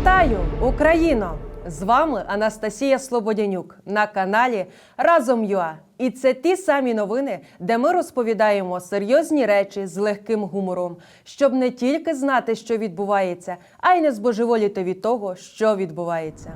Вітаю, Україно! З вами Анастасія Слободянюк на каналі Разом ЮА. І це ті самі новини, де ми розповідаємо серйозні речі з легким гумором, щоб не тільки знати, що відбувається, а й не збожеволіти від того, що відбувається.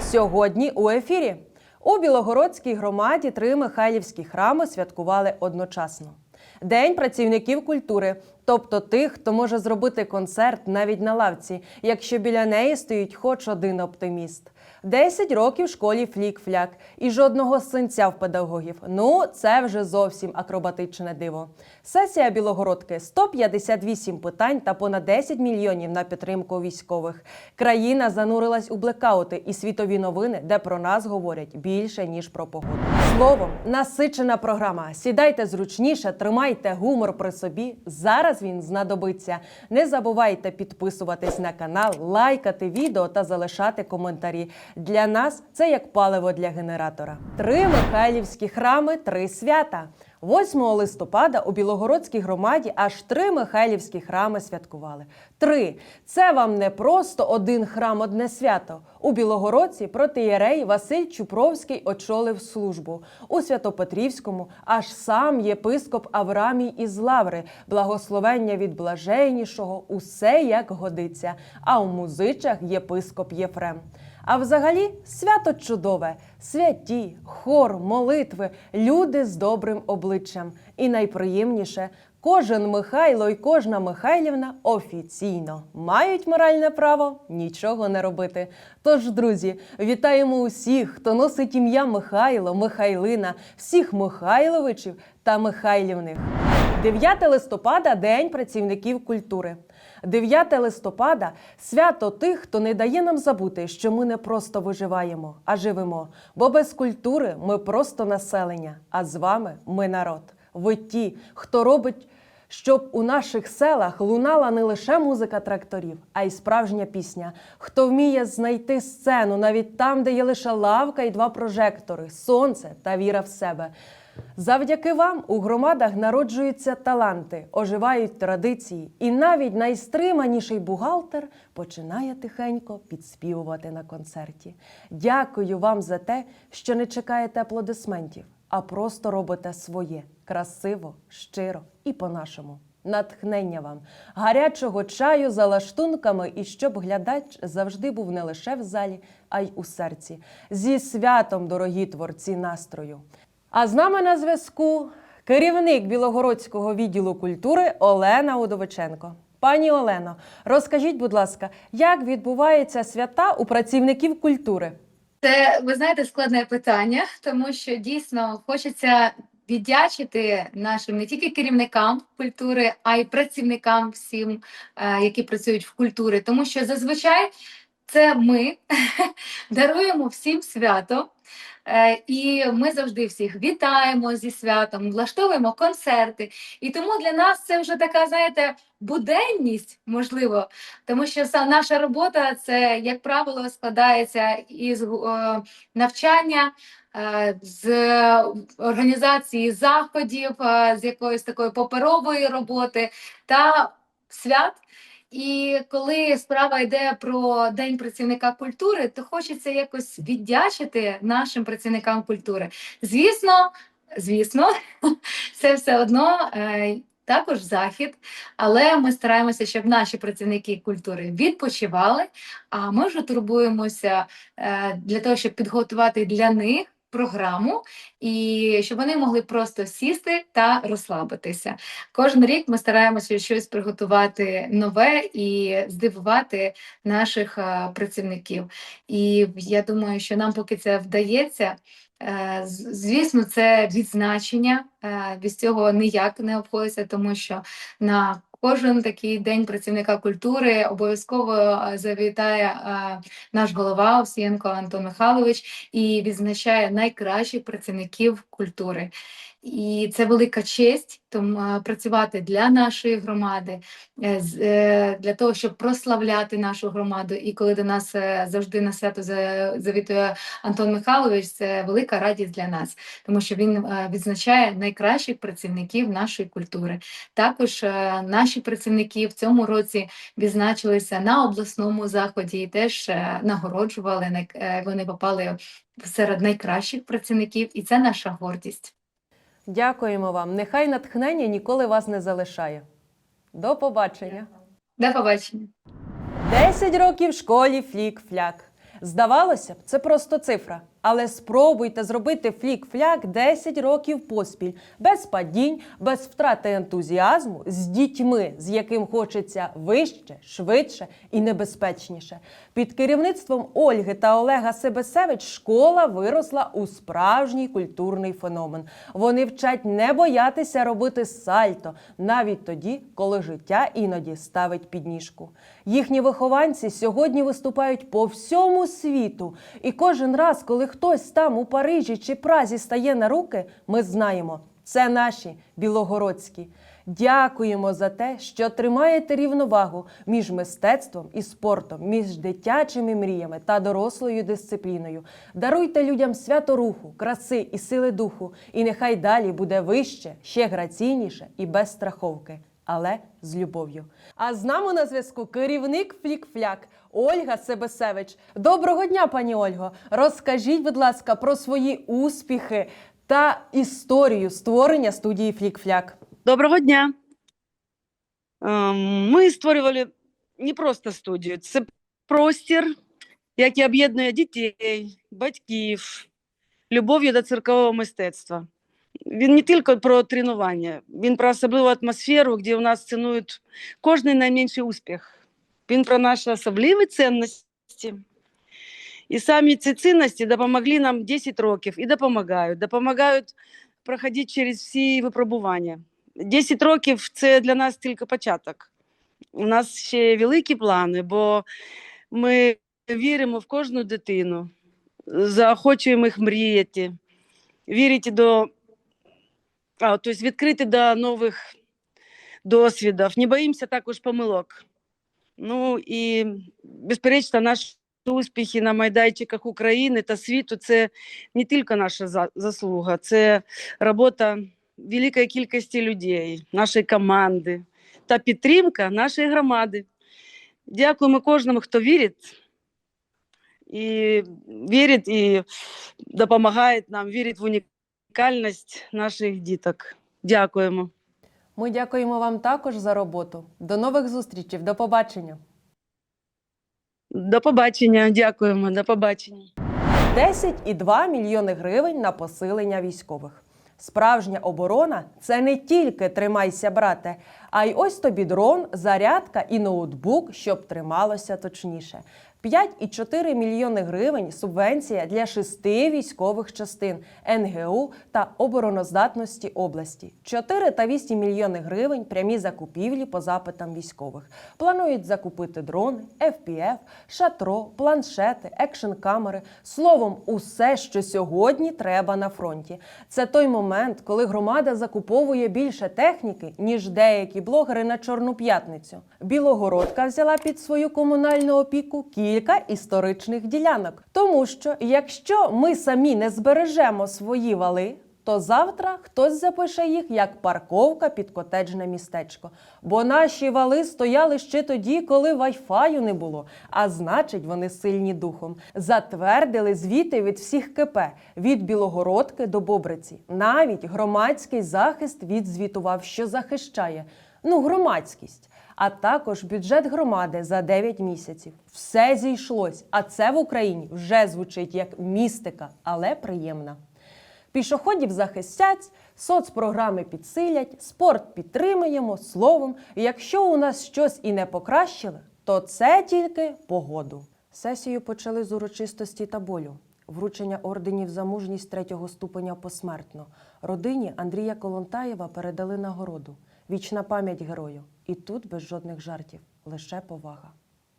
Сьогодні у ефірі у Білогородській громаді три Михайлівські храми святкували одночасно. День працівників культури, тобто тих, хто може зробити концерт навіть на лавці, якщо біля неї стоїть хоч один оптиміст. 10 років школі флік-фляк і жодного синця в педагогів. Ну, це вже зовсім акробатичне диво. Сесія Білогородки 158 питань та понад 10 мільйонів на підтримку військових. Країна занурилась у блекаути і світові новини, де про нас говорять більше ніж про погоду. Словом, насичена програма. Сідайте зручніше, тримайте гумор при собі. Зараз він знадобиться. Не забувайте підписуватись на канал, лайкати відео та залишати коментарі. Для нас це як паливо для генератора. Три Михайлівські храми, три свята. 8 листопада у Білогородській громаді аж три Михайлівські храми святкували. Три це вам не просто один храм, одне свято. У Білогородці протиєрей Василь Чупровський очолив службу. У Святопетрівському аж сам єпископ Аврамій із Лаври, благословення від блажейнішого, усе як годиться. А у музичах єпископ Єфрем. А взагалі свято чудове, святі, хор, молитви, люди з добрим обличчям. І найприємніше, кожен Михайло і кожна Михайлівна офіційно мають моральне право нічого не робити. Тож, друзі, вітаємо усіх, хто носить ім'я Михайло, Михайлина, всіх Михайловичів та Михайлівних. 9 листопада День працівників культури. 9 листопада свято тих, хто не дає нам забути, що ми не просто виживаємо, а живемо. Бо без культури ми просто населення, а з вами ми народ. Ви ті, хто робить. Щоб у наших селах лунала не лише музика тракторів, а й справжня пісня. Хто вміє знайти сцену навіть там, де є лише лавка і два прожектори, сонце та віра в себе. Завдяки вам у громадах народжуються таланти, оживають традиції, і навіть найстриманіший бухгалтер починає тихенько підспівувати на концерті. Дякую вам за те, що не чекаєте аплодисментів, а просто робите своє красиво, щиро і по-нашому. Натхнення вам, гарячого чаю за лаштунками, і щоб глядач завжди був не лише в залі, а й у серці. Зі святом, дорогі творці настрою. А з нами на зв'язку керівник Білогородського відділу культури Олена Удовиченко. Пані Олено, розкажіть, будь ласка, як відбуваються свята у працівників культури? Це ви знаєте складне питання, тому що дійсно хочеться віддячити нашим не тільки керівникам культури, а й працівникам всім, е, які працюють в культурі, тому що зазвичай це ми даруємо всім свято. Е, І ми завжди всіх вітаємо зі святом, влаштовуємо концерти. І тому для нас це вже така, знаєте, буденність, можливо, тому що наша робота це, як правило, складається із е, навчання, е, з організації заходів, з якоїсь такої паперової роботи та свят. І коли справа йде про День працівника культури, то хочеться якось віддячити нашим працівникам культури. Звісно, звісно, це все одно е, також захід, але ми стараємося, щоб наші працівники культури відпочивали. А ми вже турбуємося е, для того, щоб підготувати для них. Програму і щоб вони могли просто сісти та розслабитися. Кожен рік ми стараємося щось приготувати нове і здивувати наших е, працівників. І я думаю, що нам поки це вдається. е, Звісно, це відзначення. Без цього ніяк не обходиться, тому що на кожен такий день працівника культури обов'язково е, завітає е, наш голова Овсієнко Антон Михайлович і відзначає найкращих працівників культури. І це велика честь тому, працювати для нашої громади, е, е, для того, щоб прославляти нашу громаду. І коли до нас е, завжди на свято за- завітує Антон Михайлович, це велика радість для нас, тому що він відзначає найкращих працівників нашої культури. Також наші працівники в цьому році відзначилися на обласному заході і теж нагороджували. Вони попали серед найкращих працівників, і це наша гордість. Дякуємо вам. Нехай натхнення ніколи вас не залишає. До побачення. До побачення. 10 років в школі флік-фляк. Здавалося б, це просто цифра. Але спробуйте зробити флік-фляк 10 років поспіль, без падінь, без втрати ентузіазму, з дітьми, з яким хочеться вище, швидше і небезпечніше. Під керівництвом Ольги та Олега Себесевич школа виросла у справжній культурний феномен. Вони вчать не боятися робити сальто, навіть тоді, коли життя іноді ставить підніжку. Їхні вихованці сьогодні виступають по всьому світу. І кожен раз, коли хтось там у Парижі чи Празі стає на руки, ми знаємо, це наші білогородські. Дякуємо за те, що тримаєте рівновагу між мистецтвом і спортом, між дитячими мріями та дорослою дисципліною. Даруйте людям свято руху, краси і сили духу, і нехай далі буде вище, ще граційніше і без страховки, але з любов'ю. А з нами на зв'язку керівник Флік-Фляк Ольга Себесевич. Доброго дня, пані Ольго. Розкажіть, будь ласка, про свої успіхи та історію створення студії Флік-Фляк. Доброго дня. Ем, Ми створювали не просто студію, це простір, який об'єднує дітей, батьків, любов'ю до циркового мистецтва. Він не тільки про тренування, він про особливу атмосферу, де у нас цінують кожний найменший успіх. Він про наші особливі цінності. І самі ці цінності допомогли нам 10 років і допомагають. Допомагають проходити через всі випробування. 10 років це для нас тільки початок. У нас ще великі плани, бо ми віримо в кожну дитину, заохочуємо їх мріяти, вірити до, а, тобто відкрити до нових досвідів, не боїмося також помилок. Ну і, безперечно, наші успіхи на майданчиках України та світу це не тільки наша заслуга, це робота великої кількості людей, нашої команди та підтримка нашої громади. Дякуємо кожному, хто вірить і вірить і допомагає нам, вірить в унікальність наших діток. Дякуємо. Ми дякуємо вам також за роботу. До нових зустрічей. До побачення. До побачення. Дякуємо. До побачення. 10,2 мільйони гривень на посилення військових. Справжня оборона це не тільки тримайся, брате, а й ось тобі дрон, зарядка і ноутбук, щоб трималося точніше. 5,4 мільйони гривень субвенція для шести військових частин НГУ та обороноздатності області. 4 та 8 мільйони гривень прямі закупівлі по запитам військових. Планують закупити дрони, FPF, шатро, планшети, екшн-камери. Словом, усе, що сьогодні треба на фронті. Це той момент, коли громада закуповує більше техніки, ніж деякі блогери на Чорну п'ятницю. Білогородка взяла під свою комунальну опіку кілька історичних ділянок. Тому що якщо ми самі не збережемо свої вали, то завтра хтось запише їх як парковка під котеджне містечко. Бо наші вали стояли ще тоді, коли вайфаю не було. А значить, вони сильні духом. Затвердили звіти від всіх КП від Білогородки до Бобриці. Навіть громадський захист відзвітував, що захищає. Ну, громадськість. А також бюджет громади за 9 місяців. Все зійшлось. А це в Україні вже звучить як містика, але приємна. Пішоходів захистять, соцпрограми підсилять, спорт підтримуємо. Словом, якщо у нас щось і не покращили, то це тільки погоду. Сесію почали з урочистості та болю. Вручення орденів за мужність третього ступеня посмертно. Родині Андрія Колонтаєва передали нагороду. Вічна пам'ять герою. І тут без жодних жартів, лише повага.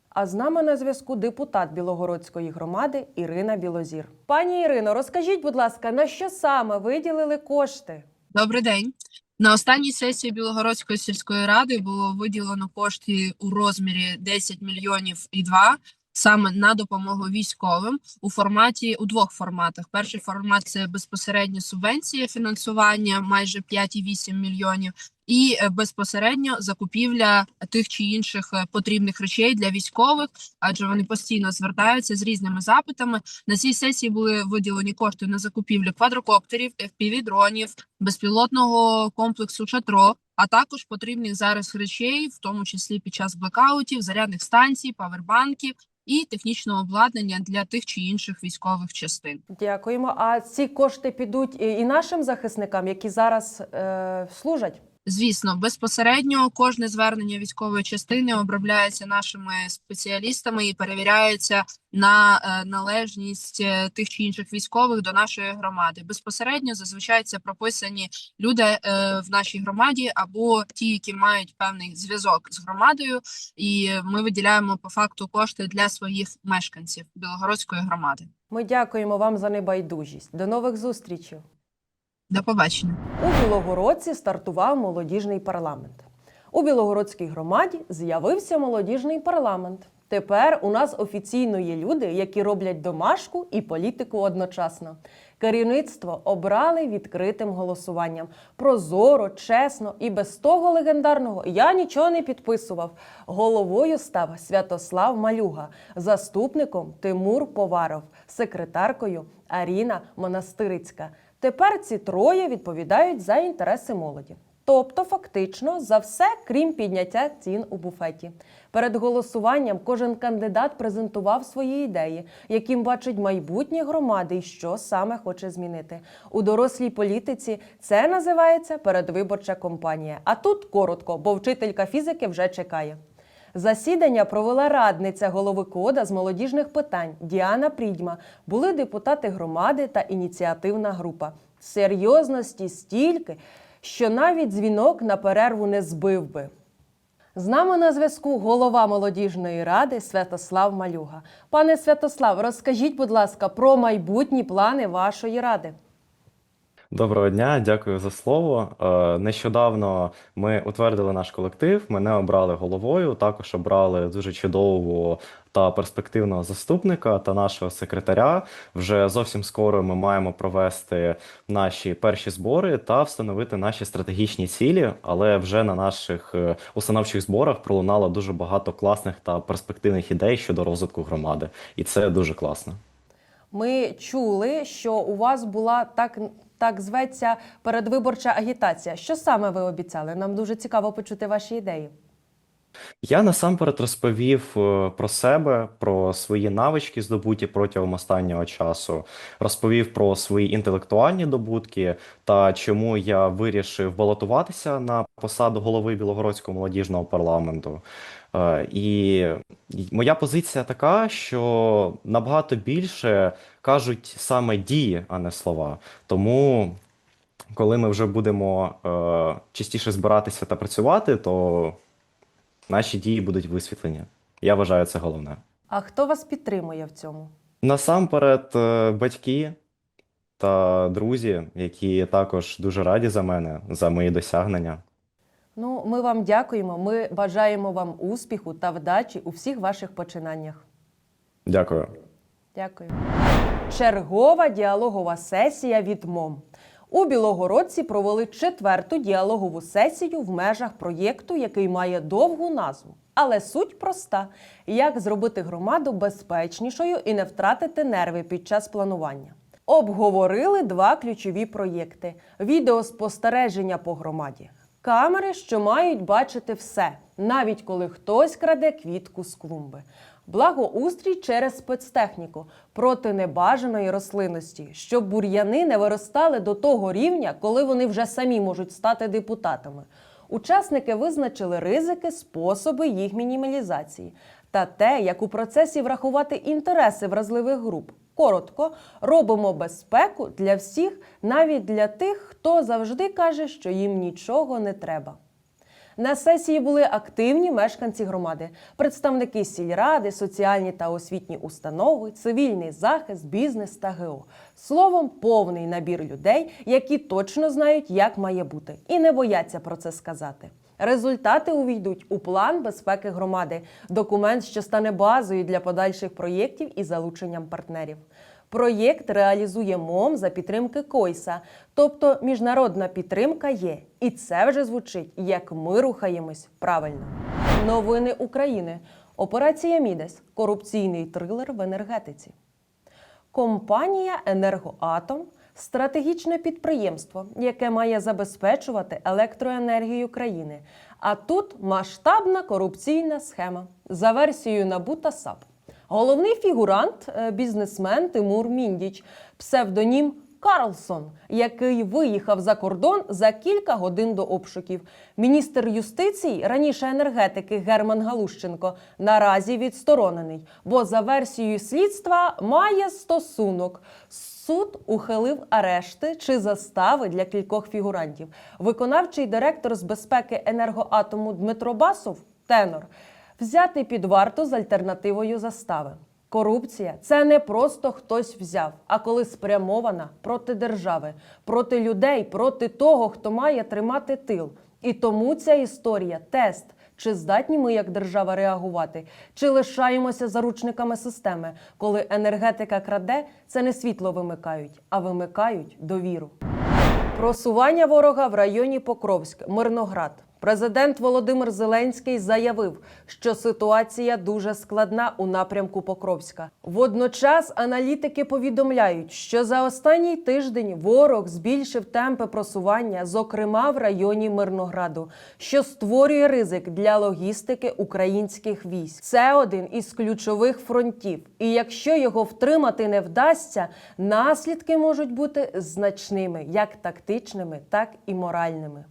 А з нами на зв'язку депутат Білогородської громади Ірина Білозір. Пані Ірино, розкажіть, будь ласка, на що саме виділили кошти? Добрий день. На останній сесії Білогородської сільської ради було виділено кошти у розмірі 10 мільйонів і 2 саме на допомогу військовим у форматі у двох форматах. Перший формат це безпосередньо субвенція фінансування майже 5,8 мільйонів, і е, безпосередньо закупівля тих чи інших е, потрібних речей для військових, адже вони постійно звертаються з різними запитами. На цій сесії були виділені кошти на закупівлю квадрокоптерів, FPV-дронів, безпілотного комплексу «Шатро», а також потрібних зараз речей, в тому числі під час блекаутів, зарядних станцій, павербанків і технічного обладнання для тих чи інших військових частин. Дякуємо. А ці кошти підуть і і нашим захисникам, які зараз е, служать. Звісно, безпосередньо кожне звернення військової частини обробляється нашими спеціалістами і перевіряється на е, належність е, тих чи інших військових до нашої громади. Безпосередньо зазвичай це прописані люди е, в нашій громаді або ті, які мають певний зв'язок з громадою, і ми виділяємо по факту кошти для своїх мешканців Білогородської громади. Ми дякуємо вам за небайдужість. До нових зустрічей. До побачення. У Білогородці стартував молодіжний парламент. У Білогородській громаді з'явився молодіжний парламент. Тепер у нас офіційно є люди, які роблять домашку і політику одночасно. Керівництво обрали відкритим голосуванням. Прозоро, чесно і без того легендарного я нічого не підписував. Головою став Святослав Малюга, заступником Тимур Поваров, секретаркою Аріна Монастирицька. Тепер ці троє відповідають за інтереси молоді. Тобто, фактично, за все, крім підняття цін у буфеті. Перед голосуванням кожен кандидат презентував свої ідеї, яким бачить майбутнє громади і що саме хоче змінити. У дорослій політиці це називається передвиборча кампанія. А тут коротко, бо вчителька фізики вже чекає. Засідання провела радниця голови кода з молодіжних питань Діана Прідьма. Були депутати громади та ініціативна група. Серйозності стільки, що навіть дзвінок на перерву не збив би. З нами на зв'язку голова молодіжної ради Святослав Малюга. Пане Святослав, розкажіть, будь ласка, про майбутні плани вашої ради. Доброго дня, дякую за слово. Е, Нещодавно ми утвердили наш колектив, мене обрали головою, також обрали дуже чудового та перспективного заступника та нашого секретаря. Вже зовсім скоро ми маємо провести наші перші збори та встановити наші стратегічні цілі, але вже на наших е, установчих зборах пролунало дуже багато класних та перспективних ідей щодо розвитку громади, і це дуже класно. Ми чули, що у вас була так, так зветься передвиборча агітація. Що саме ви обіцяли? Нам дуже цікаво почути ваші ідеї. Я насамперед розповів е, про себе, про свої навички, здобуті протягом останнього часу, розповів про свої інтелектуальні добутки та чому я вирішив балотуватися на посаду голови Білогородського молодіжного парламенту. Е, І моя позиція така, що набагато більше кажуть саме дії, а не слова. Тому, коли ми вже будемо е, частіше збиратися та працювати, то наші дії будуть висвітлені. Я вважаю це головне. А хто вас підтримує в цьому? Насамперед, е, батьки та друзі, які також дуже раді за мене, за мої досягнення. Ну, ми вам дякуємо. Ми бажаємо вам успіху та вдачі у всіх ваших починаннях. Дякую. Дякую. Чергова діалогова сесія від МОМ. У Білогородці провели четверту діалогову сесію в межах проєкту, який має довгу назву. Але суть проста: як зробити громаду безпечнішою і не втратити нерви під час планування. Обговорили два ключові проєкти: відеоспостереження по громаді, камери, що мають бачити все, навіть коли хтось краде квітку з клумби. Благоустрій через спецтехніку проти небажаної рослинності, щоб бур'яни не виростали до того рівня, коли вони вже самі можуть стати депутатами. Учасники визначили ризики, способи їх мінімалізації та те, як у процесі врахувати інтереси вразливих груп. Коротко, робимо безпеку для всіх, навіть для тих, хто завжди каже, що їм нічого не треба. На сесії були активні мешканці громади, представники сільради, соціальні та освітні установи, цивільний захист, бізнес та ГО. Словом, повний набір людей, які точно знають, як має бути, і не бояться про це сказати. Результати увійдуть у план безпеки громади, документ, що стане базою для подальших проєктів і залученням партнерів. Проєкт реалізує МОМ за підтримки Койса, тобто міжнародна підтримка є. І це вже звучить, як ми рухаємось правильно. Новини України. Операція Мідес корупційний трилер в енергетиці. Компанія Енергоатом стратегічне підприємство, яке має забезпечувати електроенергію країни. А тут масштабна корупційна схема за версією НАБУ та САП. Головний фігурант е, бізнесмен Тимур Міндіч, псевдонім Карлсон, який виїхав за кордон за кілька годин до обшуків. Міністр юстиції, раніше енергетики Герман Галущенко, наразі відсторонений, бо за версією слідства має стосунок. Суд ухилив арешти чи застави для кількох фігурантів. Виконавчий директор з безпеки енергоатому Дмитро Басов тенор взятий під варту з альтернативою застави. Корупція це не просто хтось взяв, а коли спрямована проти держави, проти людей, проти того, хто має тримати тил. І тому ця історія тест. Чи здатні ми як держава реагувати, чи лишаємося заручниками системи, коли енергетика краде, це не світло вимикають, а вимикають довіру. Просування ворога в районі Покровськ, Мирноград. Президент Володимир Зеленський заявив, що ситуація дуже складна у напрямку Покровська. Водночас аналітики повідомляють, що за останній тиждень ворог збільшив темпи просування, зокрема в районі Мирнограду, що створює ризик для логістики українських військ. Це один із ключових фронтів. І якщо його втримати не вдасться, наслідки можуть бути значними, як тактичними, так і моральними.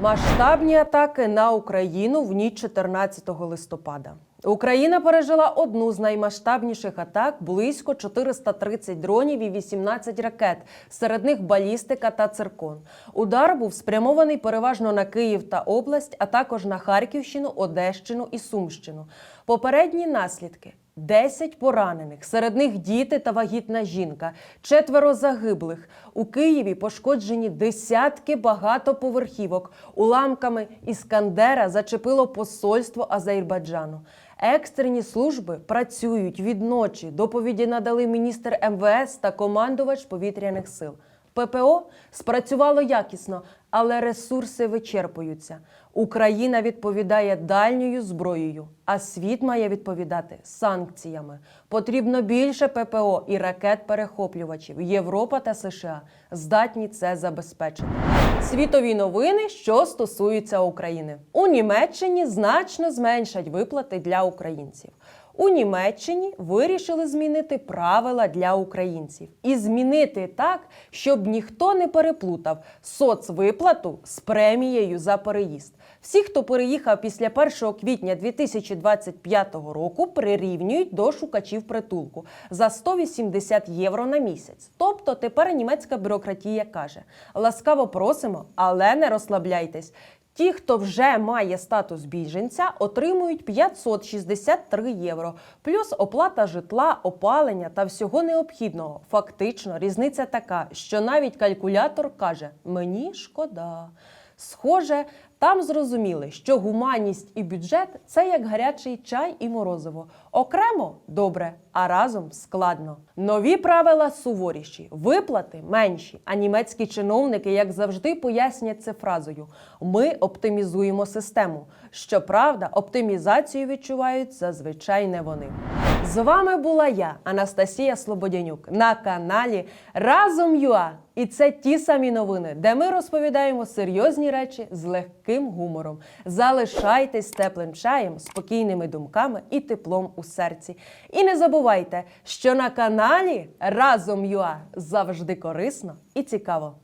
Масштабні атаки на Україну в ніч 14 листопада. Україна пережила одну з наймасштабніших атак близько 430 дронів і 18 ракет, серед них балістика та циркон. Удар був спрямований переважно на Київ та область, а також на Харківщину, Одещину і Сумщину. Попередні наслідки. 10 поранених, серед них діти та вагітна жінка, четверо загиблих. У Києві пошкоджені десятки багатоповерхівок. Уламками Іскандера зачепило посольство Азербайджану. Екстрені служби працюють від ночі. Доповіді надали міністр МВС та командувач повітряних сил. ППО спрацювало якісно, але ресурси вичерпуються. Україна відповідає дальньою зброєю, а світ має відповідати санкціями. Потрібно більше ППО і ракет-перехоплювачів. Європа та США здатні це забезпечити. Світові новини, що стосуються України, у Німеччині значно зменшать виплати для українців. У Німеччині вирішили змінити правила для українців і змінити так, щоб ніхто не переплутав соцвиплату з премією за переїзд. Всі, хто переїхав після 1 квітня 2025 року, прирівнюють до шукачів притулку за 180 євро на місяць. Тобто тепер німецька бюрократія каже: ласкаво просимо, але не розслабляйтесь. Ті, хто вже має статус біженця, отримують 563 євро, плюс оплата житла, опалення та всього необхідного. Фактично, різниця така, що навіть калькулятор каже: мені шкода. Схоже, там зрозуміли, що гуманність і бюджет це як гарячий чай і морозиво. Окремо добре, а разом складно. Нові правила суворіші, виплати менші. А німецькі чиновники, як завжди, пояснять це фразою: ми оптимізуємо систему. Щоправда, оптимізацію відчувають зазвичай не вони. З вами була я, Анастасія Слободянюк, на каналі Разом ЮА. І це ті самі новини, де ми розповідаємо серйозні речі з легким гумором. Залишайтесь теплим чаєм, спокійними думками і теплом у серці. І не забувайте, що на каналі Разом ЮА завжди корисно і цікаво.